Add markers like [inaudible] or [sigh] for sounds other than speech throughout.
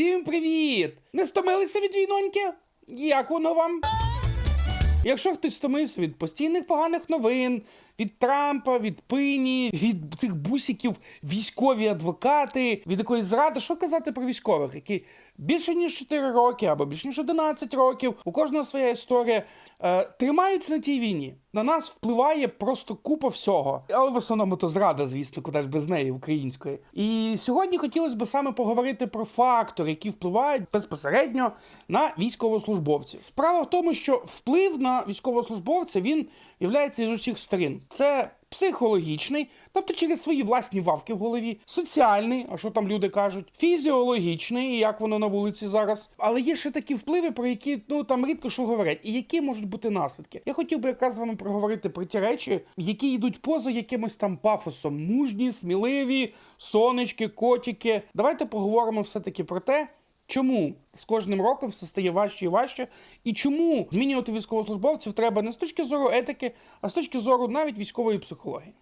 Всім привіт! Не стомилися від війноньки? Як воно вам? Якщо хтось стомився від постійних поганих новин, від Трампа, від пині, від цих бусиків, військові адвокати, від якоїсь зради, що казати про військових, які більше ніж 4 роки або більше ніж 11 років, у кожного своя історія, тримаються на тій війні. На нас впливає просто купа всього. Але в основному то зрада, звісно, куди ж без неї української. І сьогодні хотілося б саме поговорити про фактори, які впливають безпосередньо на військовослужбовців. Справа в тому, що вплив на військовослужбовця він являється із усіх сторін. Це психологічний, тобто через свої власні вавки в голові, соціальний, а що там люди кажуть, фізіологічний, як воно на вулиці зараз. Але є ще такі впливи, про які ну там рідко що говорять, і які можуть бути наслідки. Я хотів би якраз з вами проговорити про ті речі, які йдуть поза якимось там пафосом. Мужні, сміливі, сонечки, котики. Давайте поговоримо все-таки про те. Чому з кожним роком все стає важче і важче, і чому змінювати військовослужбовців треба не з точки зору етики, а з точки зору навіть військової психології?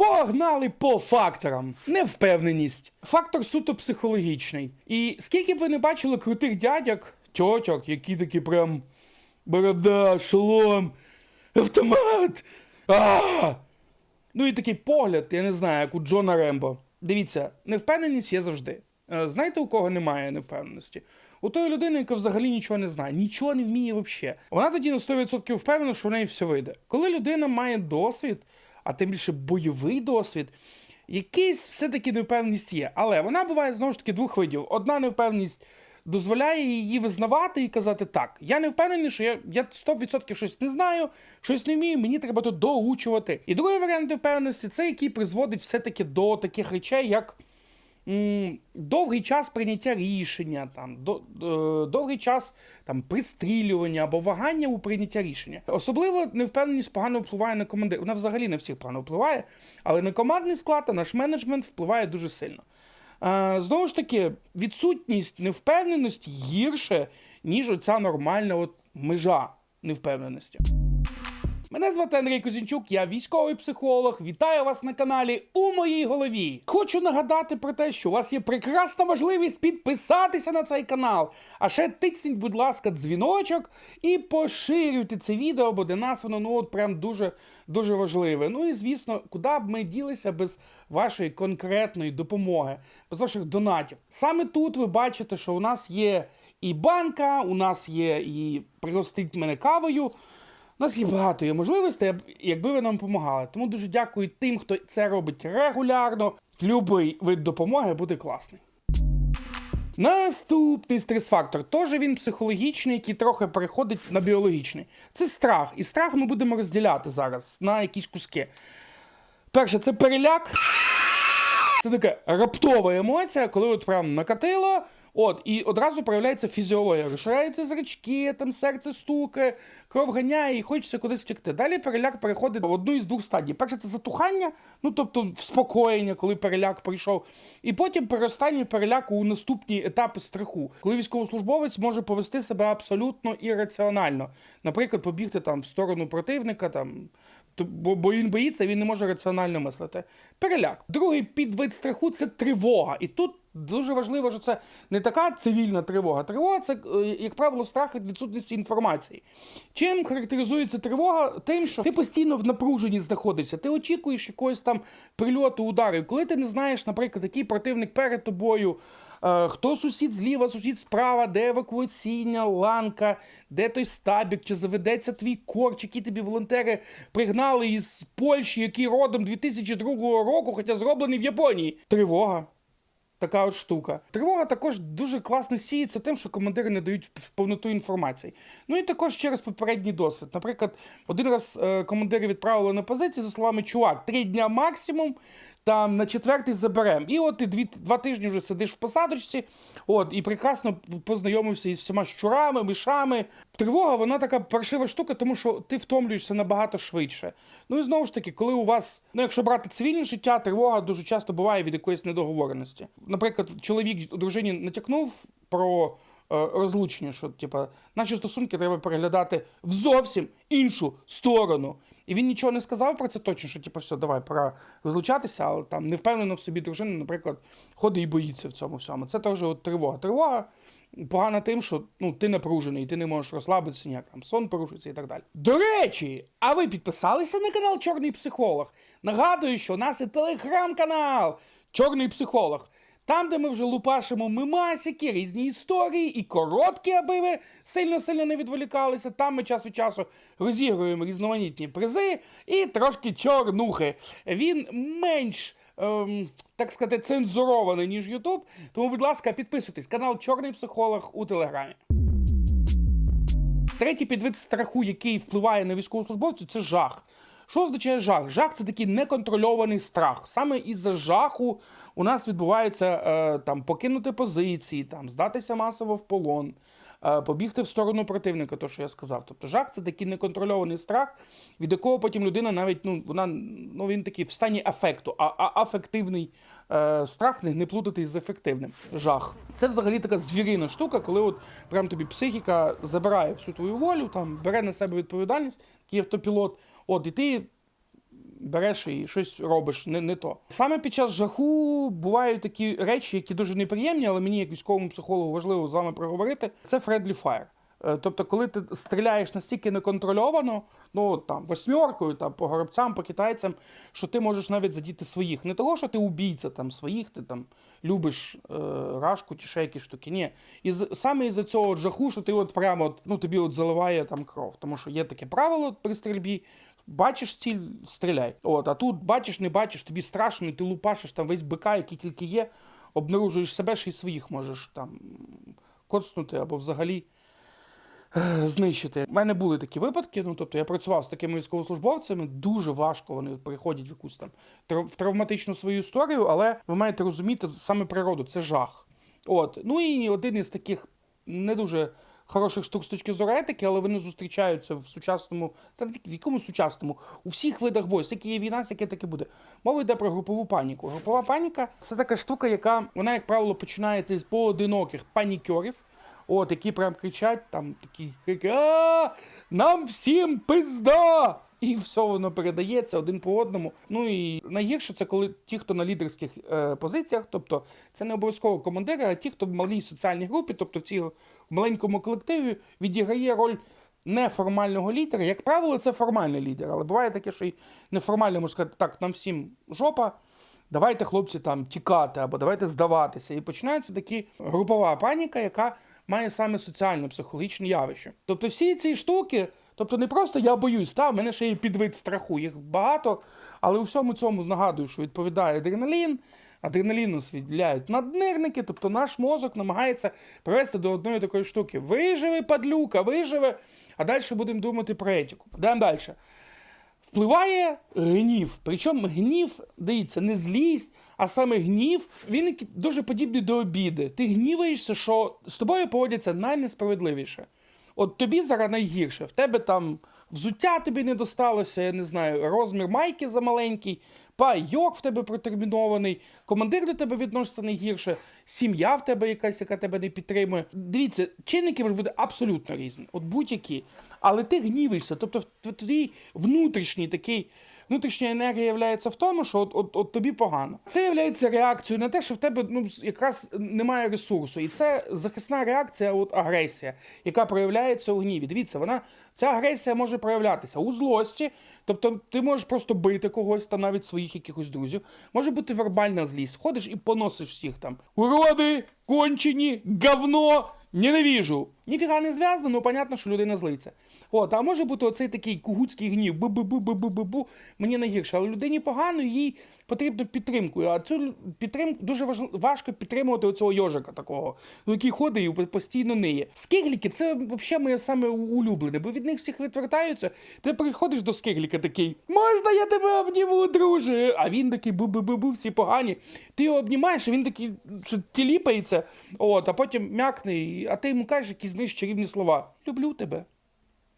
Погнали по факторам. Невпевненість. Фактор суто психологічний. І скільки б ви не бачили крутих дядьок, тьотьок, які такі прям борода, шолом, автомат. А! Ну і такий погляд, я не знаю, як у Джона Рембо. Дивіться, невпевненість є завжди. Е, Знаєте, у кого немає невпевненості? У тої людини, яка взагалі нічого не знає, нічого не вміє взагалі. Вона тоді на 100% впевнена, що в неї все вийде. Коли людина має досвід, а тим більше бойовий досвід, якийсь все-таки невпевненість є. Але вона буває знову ж таки двох видів. Одна невпевненість дозволяє її визнавати і казати: так, я не впевнений, що я, я 100% щось не знаю, щось не вмію, мені треба тут доучувати. І другий варіант невпевненості це який призводить все-таки до таких речей, як. Довгий час прийняття рішення, там е, довгий час там пристрілювання або вагання у прийняття рішення. Особливо невпевненість погано впливає на командир. Вона взагалі на всіх погано впливає, але на командний склад, а наш менеджмент впливає дуже сильно. Е, Знову ж таки, відсутність невпевненості гірше, ніж оця нормальна от межа невпевненості. Мене звати Андрій Козінчук, я військовий психолог. Вітаю вас на каналі у моїй голові. Хочу нагадати про те, що у вас є прекрасна можливість підписатися на цей канал. А ще тисніть, будь ласка, дзвіночок і поширюйте це відео, бо для нас воно ну от прям дуже дуже важливе. Ну і звісно, куди б ми ділися без вашої конкретної допомоги, без ваших донатів. Саме тут ви бачите, що у нас є і банка, у нас є і пригостить мене кавою. У нас є багато є можливостей, якби ви нам допомагали. Тому дуже дякую тим, хто це робить регулярно. Любий вид допомоги буде класний. Наступний стрес-фактор. Теж він психологічний, який трохи переходить на біологічний. Це страх. І страх ми будемо розділяти зараз на якісь куски. Перше, це переляк. Це така раптова емоція, коли от прям накатило. От, і одразу проявляється фізіологія. Розширяються зрачки, там серце стукає, кров ганяє і хочеться кудись втекти. Далі переляк переходить в одну із двох стадій. Перше це затухання, ну тобто вспокоєння, коли переляк прийшов. І потім переростання переляку у наступні етапи страху, коли військовослужбовець може повести себе абсолютно ірраціонально. Наприклад, побігти там в сторону противника, там. Бо, він боїться, він не може раціонально мислити. Переляк. Другий підвид страху це тривога. І тут дуже важливо, що це не така цивільна тривога. Тривога це, е, як правило, страх від відсутності інформації. Чим характеризується тривога? Тим, що ти постійно в напруженні знаходишся, ти очікуєш якогось там прильоту, удару. Коли ти не знаєш, наприклад, який противник перед тобою. Е, Хто сусід зліва, сусід справа, де евакуаційна ланка, де той стабік, чи заведеться твій корч, які тобі волонтери пригнали із Польщі, який родом 2002 року, хоча зроблений в Японії. Тривога. Така от штука. Тривога також дуже класно сіється тим, що командири не дають повноту інформації. Ну і також через попередній досвід. Наприклад, один раз е, командири відправили на позицію за словами чувак, три дня максимум. Там на четвертий заберемо. І от ти дві, два тижні вже сидиш в посадочці, от, і прекрасно познайомився із всіма щурами, мишами. Тривога, вона така паршива штука, тому що ти втомлюєшся набагато швидше. Ну і знову ж таки, коли у вас, ну якщо брати цивільне життя, тривога дуже часто буває від якоїсь недоговореності. Наприклад, чоловік дружині натякнув про е, розлучення, що типа наші стосунки треба переглядати в зовсім іншу сторону. І він нічого не сказав про це точно, що типу, все, давай, пора розлучатися, але там не впевнено в собі дружина, наприклад, ходить і боїться в цьому всьому. Це теж от тривога. Тривога погана тим, що ну, ти напружений, ти не можеш розслабитися, ніяк там сон порушиться і так далі. До речі, а ви підписалися на канал Чорний Психолог? Нагадую, що у нас є телеграм-канал Чорний Психолог. Там, де ми вже лупашимо мемасики, різні історії і короткі, аби ви сильно-сильно не відволікалися. Там ми час від часу розігруємо різноманітні призи і трошки чорнухи. Він менш. Ем, так сказати, цензурований, ніж Ютуб. Тому, будь ласка, підписуйтесь. Канал Чорний Психолог у Телеграмі. Третій підвид страху, який впливає на військовослужбовців, це жах. Що означає жах? Жах це такий неконтрольований страх. Саме із-за жаху у нас відбувається е, там покинути позиції, там здатися масово в полон, е, побігти в сторону противника, то що я сказав. Тобто жах це такий неконтрольований страх, від якого потім людина навіть ну вона ну він такий в стані афекту, а, а афективний е, страх не, не плутати з ефективним. Жах. Це взагалі така звірина штука, коли от прям тобі психіка забирає всю твою волю, там бере на себе відповідальність, такий автопілот. От, і ти береш і щось робиш, не, не то. Саме під час жаху бувають такі речі, які дуже неприємні, але мені, як військовому психологу, важливо з вами проговорити. Це friendly fire. Е, Тобто, коли ти стріляєш настільки неконтрольовано, ну там восьмеркою, там по горобцям, по китайцям, що ти можеш навіть задіти своїх. Не того, що ти убійця там своїх, ти там любиш е, рашку чи ще якісь штуки. Ні. І з, саме із-за цього жаху, що ти от прямо ну, тобі от заливає там кров. Тому що є таке правило при стрільбі. Бачиш ціль, стріляй. От, а тут бачиш, не бачиш, тобі страшно, і ти лупашиш там весь бика, який тільки є, обнаружуєш себе, ще й своїх можеш там коцнути або взагалі е, знищити. У мене були такі випадки. Ну тобто я працював з такими військовослужбовцями. Дуже важко вони приходять в якусь там в травматичну свою історію, але ви маєте розуміти саме природу, це жах. От, ну і один із таких не дуже. Хороших штук з точки зору етики, але вони зустрічаються в сучасному, та в якому сучасному, у всіх видах бою, скільки є війна, скільки таке буде. Мова йде про групову паніку. Групова паніка це така штука, яка вона, як правило, починається з поодиноких панікерів, от які прям кричать, там такі крики: а нам всім пизда! І все воно передається один по одному. Ну і найгірше це коли ті, хто на лідерських е, позиціях, тобто це не обов'язково командири, а ті, хто в малій соціальній групі, тобто в цій маленькому колективі, відіграє роль неформального лідера. Як правило, це формальний лідер, але буває таке, що і неформально може сказати, так, нам всім жопа. Давайте, хлопці, там тікати або давайте здаватися. І починається такі групова паніка, яка має саме соціально-психологічне явище. Тобто, всі ці штуки, тобто не просто я боюсь, та в мене ще є підвид страху, їх багато, але у всьому цьому нагадую, що відповідає адреналін. Адреналін нас наднирники, тобто наш мозок намагається привести до одної такої штуки. Виживи, падлюка, виживе, а далі будемо думати про етику. Йдемо далі. Впливає гнів. Причому гнів, дивіться, не злість, а саме гнів, він дуже подібний до обіди. Ти гніваєшся, що з тобою поводяться найнесправедливіше. От тобі зараз найгірше, в тебе там взуття тобі не досталося, я не знаю, розмір майки замаленький, пайок в тебе протермінований, командир до тебе відноситься найгірше, сім'я в тебе якась, яка тебе не підтримує. Дивіться, чинники можуть бути абсолютно різні, от будь-які. Але ти гнівишся, тобто твій внутрішній такий. Внутрішня енергія є в тому, що от, от, от тобі погано. Це є реакцією на те, що в тебе ну, якраз немає ресурсу. І це захисна реакція, от агресія, яка проявляється у гніві. Дивіться, вона ця агресія може проявлятися у злості, тобто ти можеш просто бити когось, там навіть своїх якихось друзів. Може бути вербальна злість. Ходиш і поносиш всіх там. Уроди, кончені, говно. Ненавіжу. Ніфіга не зв'язано, ну понятно, що людина злиться. От, а може бути оцей такий кугутський гнів, бу-бу-бу-бу-бу-бу, мені найгірше. Але людині погано, їй потрібно підтримку. А цю підтримку дуже важ... важко підтримувати оцього йожика такого, ну, який ходить і постійно ниє. Скигліки це взагалі моє саме улюблене, бо від них всіх відвертаються. Ти приходиш до скигліка такий, можна я тебе обніму, друже? А він такий бу-бу-бу-бу, всі погані. Ти його обнімаєш, а він такий, що тіліпається, от, а потім м'якне, а ти йому кажеш якісь знаєш, чарівні слова. Люблю тебе.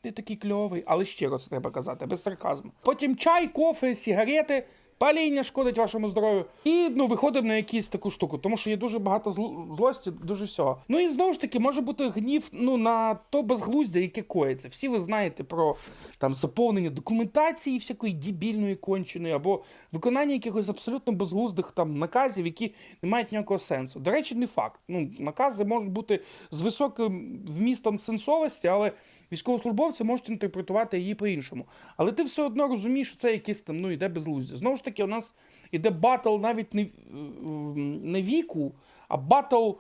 Ти такий кльовий, але щиро це треба казати, без сарказму. Потім чай, кофе, сігарети. Паління шкодить вашому здоров'ю. І ну, виходимо на якусь таку штуку, тому що є дуже багато злості, дуже всього. Ну і знову ж таки, може бути гнів ну, на то безглуздя, яке коїться. Всі ви знаєте про там заповнення документації всякої дібільної конченої, або виконання якихось абсолютно безглуздих там наказів, які не мають ніякого сенсу. До речі, не факт. Ну, накази можуть бути з високим вмістом сенсовості, але військовослужбовці можуть інтерпретувати її по-іншому. Але ти все одно розумієш, що це якесь там ну, іде безглуздя. Знову ж таки, у нас іде батл навіть не, не віку, а батл.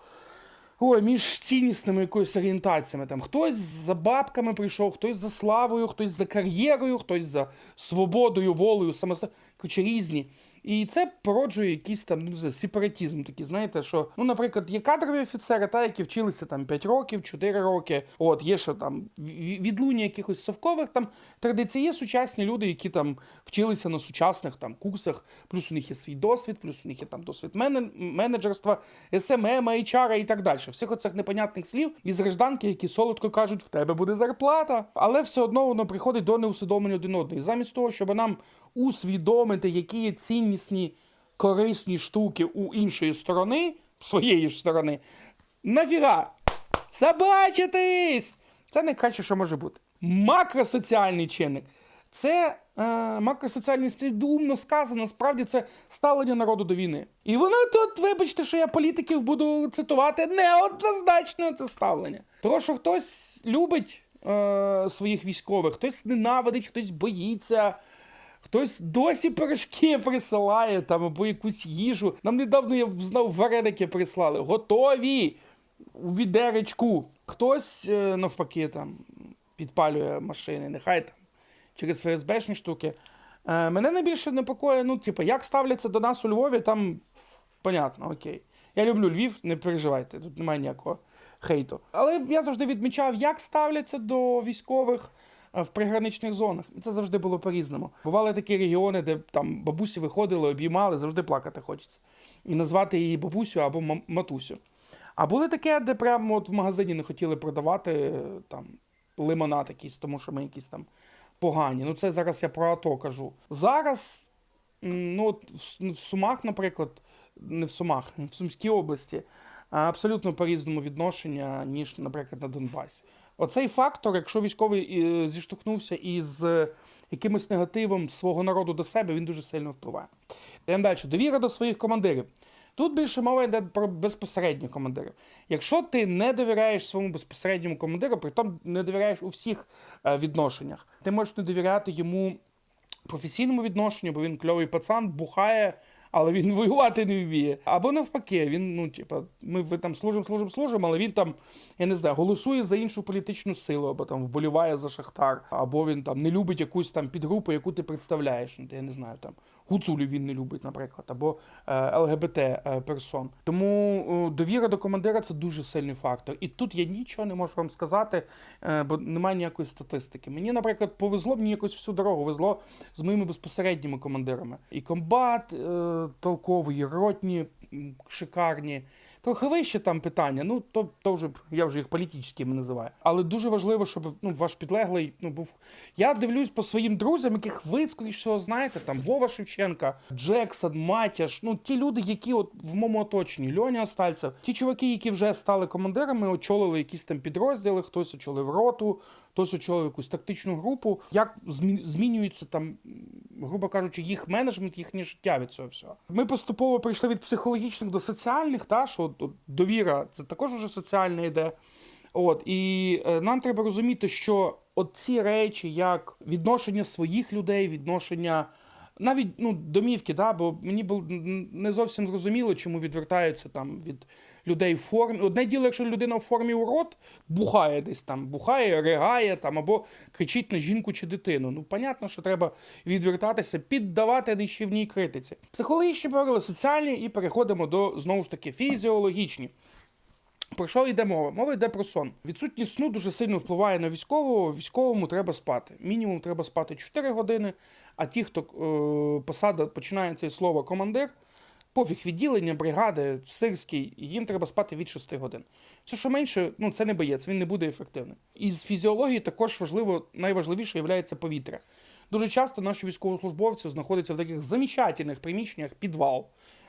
Ой, між ціннісними якоюсь орієнтаціями. Там хтось за бабками прийшов, хтось за славою, хтось за кар'єрою, хтось за свободою, волею, самоста... Короче, різні. І це породжує якийсь там ну, сепаратізм. Такий, знаєте, що, ну, наприклад, є кадрові офіцери, та, які вчилися там 5 років, 4 роки. От, є ще там відлуння якихось совкових там традицій. Є сучасні люди, які там вчилися на сучасних там курсах, плюс у них є свій досвід, плюс у них є там досвід менеджерства, СММ, HR і так далі. Всіх оцих непонятних слів із гражданки, які солодко кажуть, в тебе буде зарплата. Але все одно воно приходить до неусвідомлення один одного. І замість того, щоб нам усвідомити, які є ціннісні, корисні штуки у іншої сторони, своєї ж сторони, нафіга? Забачитись! Це найкраще, що може бути. Макросоціальний чинник. Це е, макросоціальний це думно сказано. Справді це ставлення народу до війни. І воно тут, вибачте, що я політиків буду цитувати, неоднозначно це ставлення. Тому що хтось любить е, своїх військових, хтось ненавидить, хтось боїться. Хтось досі пирожки присилає там або якусь їжу. Нам недавно я знав, вареники прислали. Готові у відеречку. Хтось е, навпаки там підпалює машини, нехай там через ФСБшні штуки. Е, мене найбільше непокоїть, ну, типу, як ставляться до нас у Львові, там понятно, окей. Я люблю Львів, не переживайте, тут немає ніякого хейту. Але я завжди відмічав, як ставляться до військових в приграничних зонах. Це завжди було по-різному. Бували такі регіони, де там бабусі виходили, обіймали, завжди плакати хочеться. І назвати її бабусю або матусю. А були таке, де прямо от в магазині не хотіли продавати е, там лимонад якийсь, тому що ми якісь там погані. Ну, це зараз я про АТО кажу. Зараз, ну, от в Сумах, наприклад, не в Сумах, в Сумській області, абсолютно по-різному відношення, ніж, наприклад, на Донбасі. Оцей фактор, якщо військовий е, зіштовхнувся із е, якимось негативом свого народу до себе, він дуже сильно впливає. Йдемо далі. Довіра до своїх командирів. Тут більше мова йде про безпосередніх командирів. Якщо ти не довіряєш своєму безпосередньому командиру, притом не довіряєш у всіх е, відношеннях, ти можеш не довіряти йому професійному відношенню, бо він кльовий пацан, бухає, але він воювати не вміє. Або навпаки, він, ну, типа, ми ви там служимо, служимо, служимо, але він там, я не знаю, голосує за іншу політичну силу, або там вболіває за Шахтар, або він там не любить якусь там підгрупу, яку ти представляєш. Ну, я не знаю, там гуцулю він не любить, наприклад, або е, ЛГБТ е, персон. Тому е, довіра до командира це дуже сильний фактор. І тут я нічого не можу вам сказати, бо немає ніякої статистики. Мені, наприклад, повезло, мені якось всю дорогу везло з моїми безпосередніми командирами. І комбат толковий, і ротні шикарні. Трохи вище там питання, ну то, то вже я вже їх політичними називаю. Але дуже важливо, щоб ну, ваш підлеглий ну, був. Я дивлюсь по своїм друзям, яких ви, скоріш знаєте, там Вова Шевченка, Джексон, Матяш, ну ті люди, які от в моєму оточенні, Льоня Остальцев, ті чуваки, які вже стали командирами, очолили якісь там підрозділи, хтось очолив роту, хтось очолив якусь тактичну групу. Як змі- змінюється там, грубо кажучи, їх менеджмент, їхнє життя від цього всього. Ми поступово прийшли від психологічних до соціальних, та що от, довіра це також уже соціальна йде. От і е, нам треба розуміти, що от ці речі, як відношення своїх людей, відношення навіть ну, домівки, да, бо мені було не зовсім зрозуміло, чому відвертаються там від людей в формі. Одне діло, якщо людина в формі урод, бухає десь там, бухає, ригає там або кричить на жінку чи дитину. Ну, понятно, що треба відвертатися, піддавати нищівній критиці. Психологічні правила, соціальні, і переходимо до знову ж таки фізіологічні. Про що йде мова? Мова йде про сон. Відсутність сну дуже сильно впливає на військового. Військовому треба спати. Мінімум треба спати 4 години. А ті, хто е, посада починає це слово командир, пофіг відділення, бригади, сирський, їм треба спати від 6 годин. Все, що менше, ну це не боєць, він не буде ефективним. Із фізіології також важливо, найважливіше є повітря. дуже часто наші військовослужбовці знаходяться в таких замечательних приміщеннях підвал,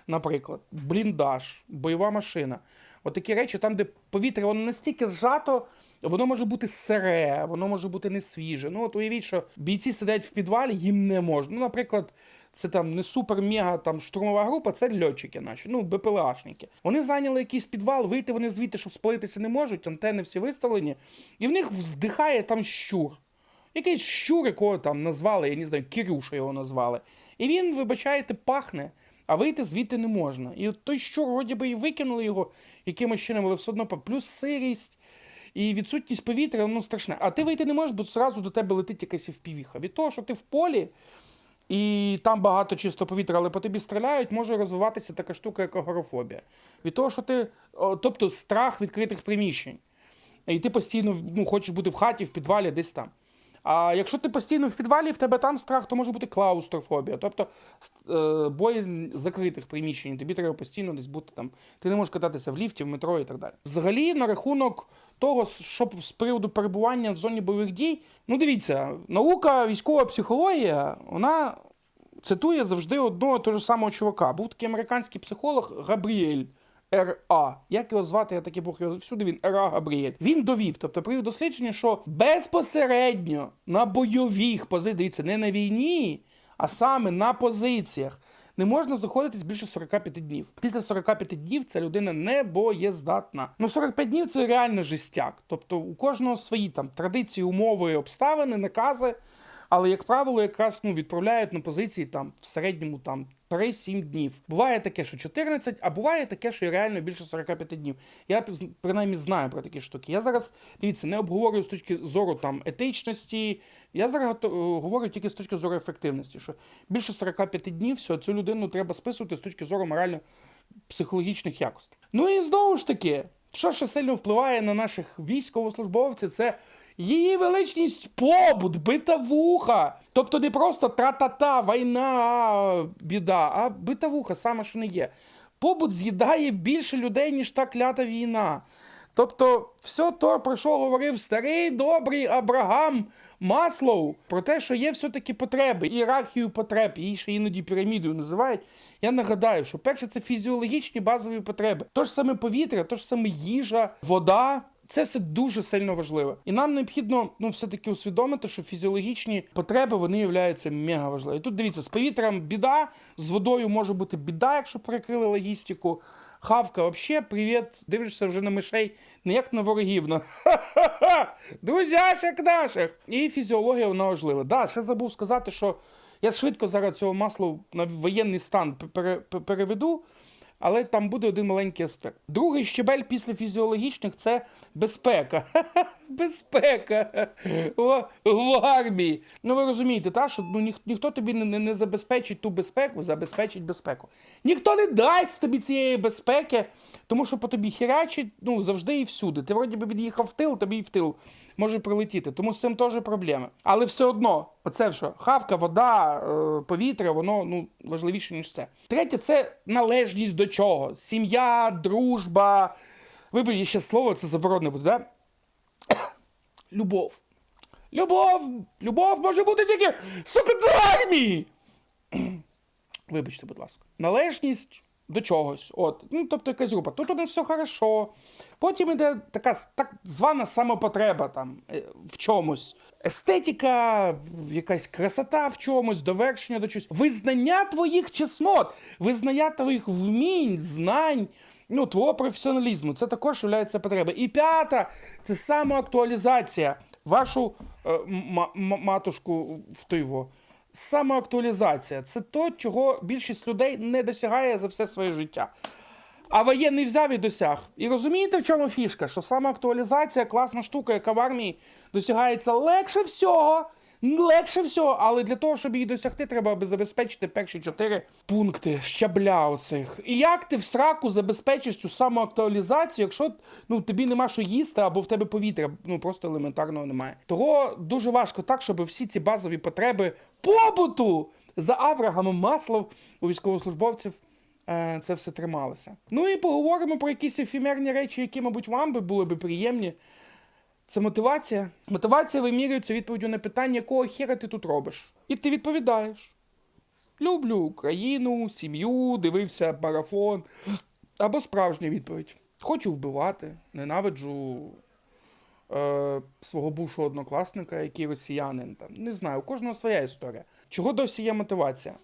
наприклад, бліндаж, бойова машина. От такі речі, там, де повітря воно настільки зжато, воно може бути сире, воно може бути не свіже. Ну, от уявіть, що бійці сидять в підвалі, їм не можна. Ну, наприклад, це там не супер-мега там штурмова група, це льотчики наші, ну, БПЛАшники. Вони зайняли якийсь підвал, вийти вони звідти, щоб спалитися не можуть, антени всі виставлені, і в них вздихає там щур. Якийсь щур, якого там назвали, я не знаю, Кирюша його назвали. І він, вибачаєте, пахне, а вийти звідти не можна. І от той щур, вроді би, і викинули його якимось чином, але все одно плюс сирість. І відсутність повітря, ну страшне. А ти вийти не можеш, бо зразу до тебе летить якась впівіха. Від того, що ти в полі, і там багато чисто повітря, але по тобі стріляють, може розвиватися така штука, як агорафобія. Від того, що ти, тобто страх відкритих приміщень. І ти постійно ну, хочеш бути в хаті, в підвалі, десь там. А якщо ти постійно в підвалі, в тебе там страх, то може бути клаустрофобія, тобто е, боязнь закритих приміщень. Тобі треба постійно десь бути там. Ти не можеш кататися в ліфті, в метро і так далі. Взагалі, на рахунок того, що з приводу перебування в зоні бойових дій, ну дивіться, наука, військова психологія, вона цитує завжди одного того ж самого чувака. Був такий американський психолог Габріель. Р.А. Як його звати, я таки Бог його всюди він Р.А. Габріель. Він довів, тобто провів дослідження, що безпосередньо на бойових позиціях, дивіться, не на війні, а саме на позиціях. Не можна знаходитись більше 45 днів. Після 45 днів ця людина не боєздатна. Ну 45 днів це реально жестяк. Тобто у кожного свої там традиції, умови, обставини, накази. Але, як правило, якраз ну, відправляють на позиції там в середньому там 3-7 днів. Буває таке, що 14, а буває таке, що реально більше 45 днів. Я принаймні знаю про такі штуки. Я зараз, дивіться, не обговорюю з точки зору там етичності. Я зараз е, говорю тільки з точки зору ефективності, що більше 45 днів, все, цю людину треба списувати з точки зору морально психологічних якостей. Ну і знову ж таки, що ще сильно впливає на наших військовослужбовців, це її величність побут, битавуха. Тобто не просто тра-та-та, війна, біда, а битавуха, саме що не є. Побут з'їдає більше людей, ніж та клята війна. Тобто, все то, про що говорив старий добрий Абрагам Маслоу, про те, що є все-таки потреби, ієрархію потреб, її ще іноді пірамідою називають. Я нагадаю, що перше це фізіологічні базові потреби. То ж саме повітря, то ж саме їжа, вода. Це все дуже сильно важливо. І нам необхідно ну, все-таки усвідомити, що фізіологічні потреби вони являються мега важливі. Тут дивіться, з повітрям біда, з водою може бути біда, якщо перекрили логістику. Хавка, взагалі, привіт, дивишся вже на мишей, не як на ворогів. На друзяшек наших. І фізіологія вона важлива. Да, ще забув сказати, що я швидко зараз цього масла на воєнний стан пере- пере- переведу. Але там буде один маленький аспект. Другий щебель після фізіологічних це безпека. [laughs] безпека в армії. Ну ви розумієте, та, що ну, ніх, ніхто тобі не, не, забезпечить ту безпеку, забезпечить безпеку. Ніхто не дасть тобі цієї безпеки, тому що по тобі херячить ну, завжди і всюди. Ти вроді би від'їхав в тил, тобі і в тил може прилетіти. Тому з цим теж проблеми. Але все одно, оце що хавка, вода, е, повітря, воно ну, важливіше, ніж це. Третє це належність до чого? Сім'я, дружба. Виберіть ще слово, це заборонено буде, да? [coughs] Любов. Любов! Любов може бути тільки сука до армії! Вибачте, будь ласка. Належність до чогось. От. Ну, тобто якась група. Тут у нас все хорошо. Потім іде така так звана самопотреба там е, в чомусь. Естетика, якась красота в чомусь, довершення до чогось. Визнання твоїх чеснот, визнання твоїх вмінь, знань. Ну, твого професіоналізму, це також є потреба. І п'ята це самоактуалізація. Вашу е, матушку в тойво. Самоактуалізація це то, чого більшість людей не досягає за все своє життя. А воєнний взяв і досяг. І розумієте, в чому фішка? Що самоактуалізація класна штука, яка в армії досягається легше всього. Легше всього, але для того, щоб її досягти, треба аби забезпечити перші чотири пункти щабля оцих. І як ти в сраку забезпечиш цю самоактуалізацію, якщо ну, тобі нема що їсти, або в тебе повітря ну просто елементарного немає. Того дуже важко так, щоб всі ці базові потреби побуту за Аврагамом Маслов у військовослужбовців е, це все трималося. Ну і поговоримо про якісь ефемерні речі, які, мабуть, вам би були би приємні. Це мотивація. Мотивація вимірюється відповіддю на питання, якого хера ти тут робиш. І ти відповідаєш: Люблю Україну, сім'ю, дивився марафон. Або справжня відповідь. Хочу вбивати, ненавиджу е, свого бувшого однокласника, який росіянин. Там. Не знаю, у кожного своя історія. Чого досі є мотивація?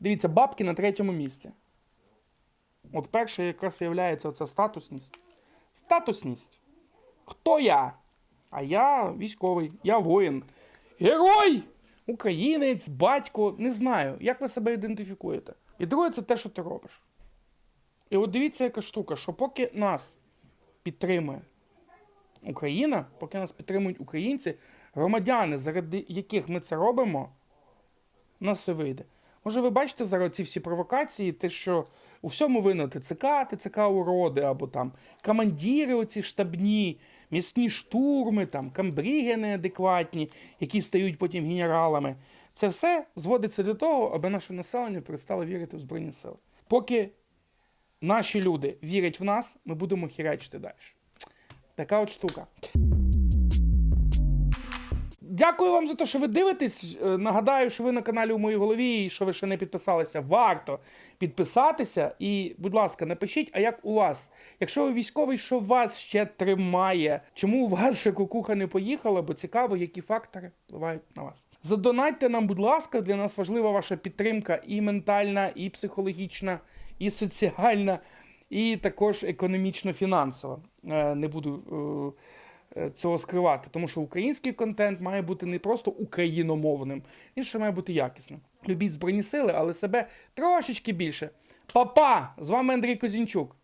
Дивіться, бабки на третьому місці. От перше якраз є оця статусність. Статусність. Хто я? А я військовий, я воїн. Герой! Українець, батько, не знаю, як ви себе ідентифікуєте. І друге, це те, що ти робиш. І от дивіться, яка штука, що поки нас підтримує Україна, поки нас підтримують українці, громадяни, заради яких ми це робимо, нас все вийде. Може, ви бачите зараз ці всі провокації, те, що у всьому винно ТЦК, ТЦК уроди, або там командіри оці штабні, місні штурми, там камбріги неадекватні, які стають потім генералами. Це все зводиться до того, аби наше населення перестало вірити в Збройні Сили. Поки наші люди вірять в нас, ми будемо хірячити далі. Така от штука. Дякую вам за те, що ви дивитесь. Е, Нагадаю, що ви на каналі у моїй голові і що ви ще не підписалися, варто підписатися. І, будь ласка, напишіть, а як у вас? Якщо ви військовий, що вас ще тримає? Чому у вас ще кукуха не поїхала? Бо цікаво, які фактори впливають на вас. Задонатьте нам, будь ласка, для нас важлива ваша підтримка і ментальна, і психологічна, і соціальна, і також економічно-фінансова. Е, Не буду. Е, цього скривати, тому що український контент має бути не просто україномовним, він ще має бути якісним. Любіть збройні сили, але себе трошечки більше. Па-па! З вами Андрій Козінчук.